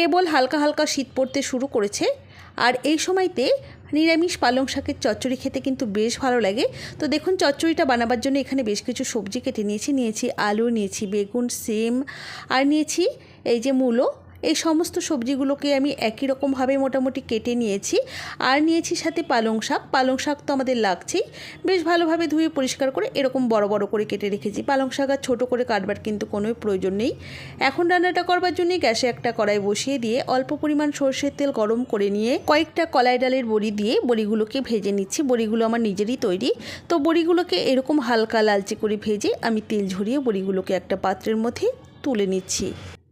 কেবল হালকা হালকা শীত পড়তে শুরু করেছে। আর এই সময়তে নিরামিষ পালং শাকের চচ্চড়ি খেতে কিন্তু বেশ ভালো লাগে। তো দেখুন, চচ্চড়িটা বানাবার জন্য এখানে বেশ কিছু সবজি কেটে নিয়েছি। নিয়েছি আলু, নিয়েছি বেগুন, সিম, আর নিয়েছি এই যে মূলো। এই সমস্ত সবজিগুলোকে আমি একই রকমভাবে মোটামুটি কেটে নিয়েছি। আর নিয়েছি সাথে পালং শাক। পালং শাক তো আমাদের লাগছেই। বেশ ভালোভাবে ধুয়ে পরিষ্কার করে এরকম বড় বড় করে কেটে রেখেছি। পালং শাক আর ছোটো করে কাটবার কিন্তু কোনোই প্রয়োজন নেই। এখন রান্নাটা করবার জন্যই গ্যাসে একটা কড়াই বসিয়ে দিয়ে অল্প পরিমাণ সর্ষের তেল গরম করে নিয়ে কয়েকটা কলাই ডালের বড়ি দিয়ে বড়িগুলোকে ভেজে নিচ্ছি। বড়িগুলো আমার নিজেরই তৈরি। তো বড়িগুলোকে এরকম হালকা লালচে করে ভেজে আমি তেল ঝরিয়ে বড়িগুলোকে একটা পাত্রের মধ্যে তুলে নিচ্ছি।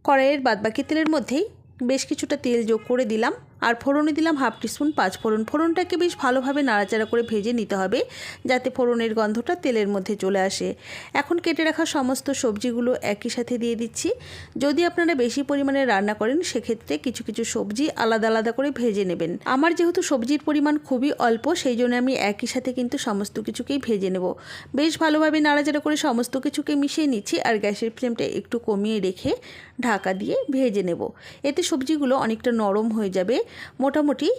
কড়াইয়ের বাদবাকি তেলের মধ্যেই বেশ কিছুটা তেল যোগ করে দিলাম। আর ফোড়নে দিলাম হাফ টিস্পুন পাঁচ ফোড়ন। ফোড়নটাকে বেশ ভালোভাবে নাড়াচাড়া করে ভেজে নিতে হবে যাতে ফোড়নের গন্ধটা তেলের মধ্যে চলে আসে। এখন কেটে রাখা সমস্ত সবজিগুলো একই সাথে দিয়ে দিচ্ছি। যদি আপনারা বেশি পরিমাণে রান্না করেন, সেক্ষেত্রে কিছু কিছু সবজি আলাদা আলাদা করে ভেজে নেবেন। আমার যেহেতু সবজির পরিমাণ খুবই অল্প, সেই জন্য আমি একই সাথে কিন্তু সমস্ত কিছুকেই ভেজে নেব। বেশ ভালোভাবে নাড়াচাড়া করে সমস্ত কিছুকে মিশিয়ে নিচ্ছি আর গ্যাসের ফ্লেমটা একটু কমিয়ে রেখে ঢাকা দিয়ে ভেজে নেব। এতে সবজিগুলো অনেকটা নরম হয়ে যাবে। মোটামুটি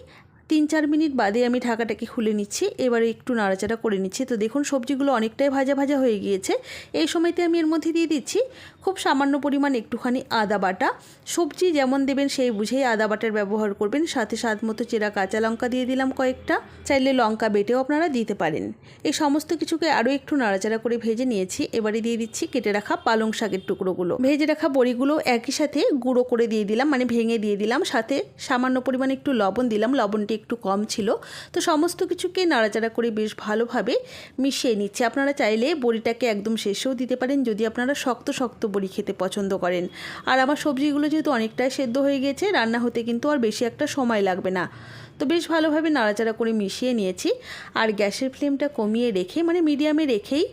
তিন চার মিনিট বাদে আমি ঢাকাটাকে খুলে নিচ্ছি। এবারে একটু নাড়াচাড়া করে নিচ্ছি। তো দেখুন, সবজিগুলো অনেকটাই ভাজা ভাজা হয়ে গিয়েছে। এই সময়তে আমি এর মধ্যে দিয়ে দিচ্ছি খুব সামান্য পরিমাণ একটুখানি আদা বাটা। সবজি যেমন দেবেন সেই বুঝেই আদা বাটার ব্যবহার করবেন। সাথে স্বাদ মতো চেরা কাঁচা লঙ্কা দিয়ে দিলাম কয়েকটা। চাইলে লঙ্কা বেটেও আপনারা দিতে পারেন। এই সমস্ত কিছুকে আরও একটু নাড়াচাড়া করে ভেজে নিয়েছি। এবারে দিয়ে দিচ্ছি কেটে রাখা পালং শাকের টুকরোগুলো। ভেজে রাখা বড়িগুলো একই সাথে গুঁড়ো করে দিয়ে দিলাম মানে ভেঙে দিয়ে দিলাম। সাথে সামান্য পরিমাণে একটু লবণ দিলাম। লবণটি একটু কম ছিল। তো সমস্ত কিছুকে নাড়াচাড়া করে বেশ ভালোভাবে মিশিয়ে নিচ্ছে। আপনারা চাইলে বড়িটাকে একদম শেষেও দিতে পারেন যদি আপনারা শক্ত শক্ত বড়ি খেতে পছন্দ করেন। আর আমার সবজিগুলো যেহেতু অনেকটাই সেদ্ধ হয়ে গেছে, রান্না হতে কিন্তু আর বেশি একটা সময় লাগবে না। তো বেশ ভালোভাবে নাড়াচাড়া করে মিশিয়ে নিয়েছি। আর গ্যাসের ফ্লেমটা কমিয়ে রেখে মানে মিডিয়ামে রেখেই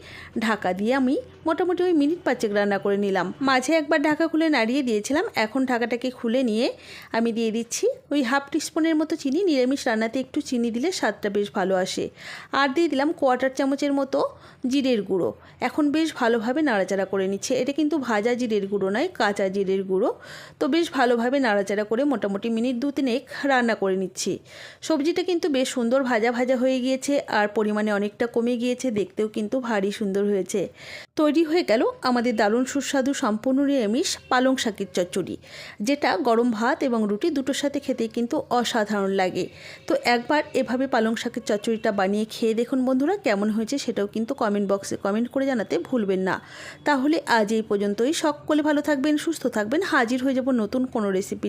ঢাকা দিয়ে আমি মোটামুটি ওই মিনিট পাঁচেক রান্না করে নিলাম। মাঝে একবার ঢাকা খুলে নাড়িয়ে দিয়েছিলাম, এখন ঢাকাটাকে খুলে নিয়ে আমি দিয়ে দিচ্ছি ওই হাফ টিস্পুনের মতো চিনি। নিরামিষ রান্নাতে একটু চিনি দিলে স্বাদটা বেশ ভালো আসে। আর দিয়ে দিলাম কোয়াটার চামচের মতো জিরের গুঁড়ো। এখন বেশ ভালোভাবে নাড়াচাড়া করে নিচ্ছে। এটা কিন্তু ভাজা জিরের গুঁড়ো নয়, কাঁচা জিরের গুঁড়ো। তো বেশ ভালোভাবে নাড়াচাড়া করে মোটামুটি মিনিট দু তিনেক রান্না করে নিচ্ছি। সবজিটা কিন্তু বেশ সুন্দর ভাজা ভাজা হয়ে গিয়েছে আর পরিমাণে অনেকটা কমে গিয়েছে, দেখতেও কিন্তু ভারী সুন্দর হয়েছে। তৈরি হয়ে গেল আমাদের দারুণ সুস্বাদু সম্পূর্ণ নিরামিষ পালং শাকের চচ্চড়ি, যেটা গরম ভাত এবং রুটি দুটোর সাথে খেতে কিন্তু অসাধারণ লাগে। তো একবার এভাবে পালং শাকের চচ্চড়িটা বানিয়ে খেয়ে দেখুন বন্ধুরা, কেমন হয়েছে সেটাও কিন্তু কমেন্ট বক্সে কমেন্ট করে জানাতে ভুলবেন না। তাহলে আজ এই পর্যন্তই, সকলে ভালো থাকবেন, সুস্থ থাকবেন, হাজির হয়ে যাব নতুন কোনো রেসিপি